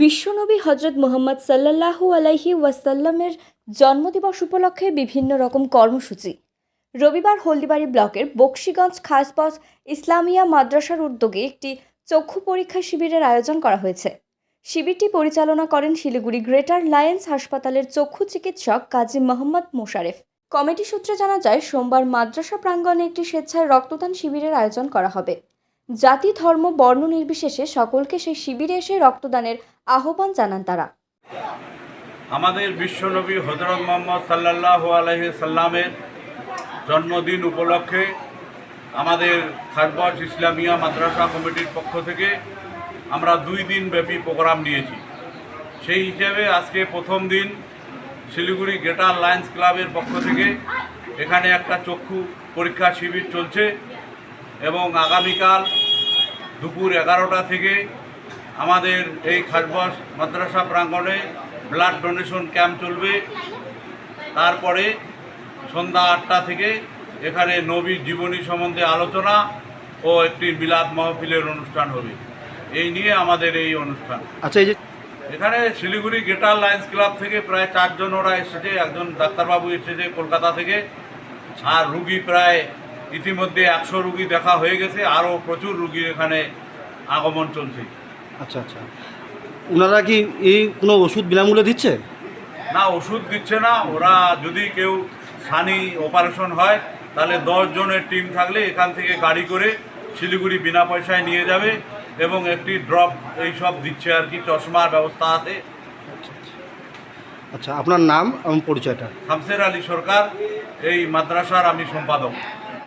বিশ্বনবী হজরত মোহাম্মদ সাল্লাল্লাহু আলাইহি ওয়াসাল্লামের জন্মদিবস উপলক্ষে বিভিন্ন রকম কর্মসূচি। রবিবার হলদিবাড়ি ব্লকের বক্সিগঞ্জ খাসবস ইসলামিয়া মাদ্রাসার উদ্যোগে একটি চক্ষু পরীক্ষা শিবিরের আয়োজন করা হয়েছে। শিবিরটি পরিচালনা করেন শিলিগুড়ি গ্রেটার লায়েন্স হাসপাতালের চক্ষু চিকিৎসক কাজী মোহাম্মদ মোশারেফ। কমিটি সূত্রে জানা যায়, সোমবার মাদ্রাসা প্রাঙ্গণে একটি স্বেচ্ছায় রক্তদান শিবিরের আয়োজন করা হবে। জাতি, ধর্ম, বর্ণ নির্বিশেষে সকলকে সেই শিবিরে এসে রক্তদানের আহ্বান জানান তারা। আমাদের বিশ্বনবী হজরত মোহাম্মদ সাল্লাল্লাহু আলহি সাল্লামের জন্মদিন উপলক্ষে আমাদের খারবজ ইসলামিয়া মাদ্রাসা কমিটির পক্ষ থেকে আমরা দুই দিন ব্যাপী প্রোগ্রাম নিয়েছি। সেই হিসেবে আজকে প্রথম দিন শিলিগুড়ি গ্রেটার লায়ন্স ক্লাবের পক্ষ থেকে এখানে একটা চক্ষু পরীক্ষা শিবির চলছে এবং আগামীকাল দুপুর এগারোটা থেকে আমাদের এই খাসবাস মাদ্রাসা প্রাঙ্গণে ব্লাড ডোনেশন ক্যাম্প চলবে। তারপরে সন্ধ্যা আটটা থেকে এখানে নবী জীবনী সম্বন্ধে আলোচনা ও একটি মিলাদ মাহফিলের অনুষ্ঠান হবে। এই নিয়ে আমাদের এই অনুষ্ঠান। আচ্ছা এই যে এখানে শিলিগুড়ি গেটার লায়ন্স ক্লাব থেকে প্রায় চারজন ওরা এসেছে। একজন ডাক্তারবাবু এসেছে কলকাতা থেকে। আর রুগী প্রায় ইতিমধ্যে একশো রুগী দেখা হয়ে গেছে আরও প্রচুর রুগী এখানে আগমন চলছে। আচ্ছা আচ্ছা। ওনারা কি এই কোনো ওষুধ বিনামূল্যে দিচ্ছে? না ওষুধ দিচ্ছে না। ওরা যদি কেউ সানি অপারেশন হয় তাহলে দশ জনের টিম থাকলে এখান থেকে গাড়ি করে শিলিগুড়ি বিনা পয়সায় নিয়ে যাবে এবং একটি ড্রপ এইসব দিচ্ছে আর কি চশমার ব্যবস্থা আছে। আচ্ছা আপনার নাম এবং পরিচয়টা? শামসের আলী সরকার এই মাদ্রাসার আমি সম্পাদক।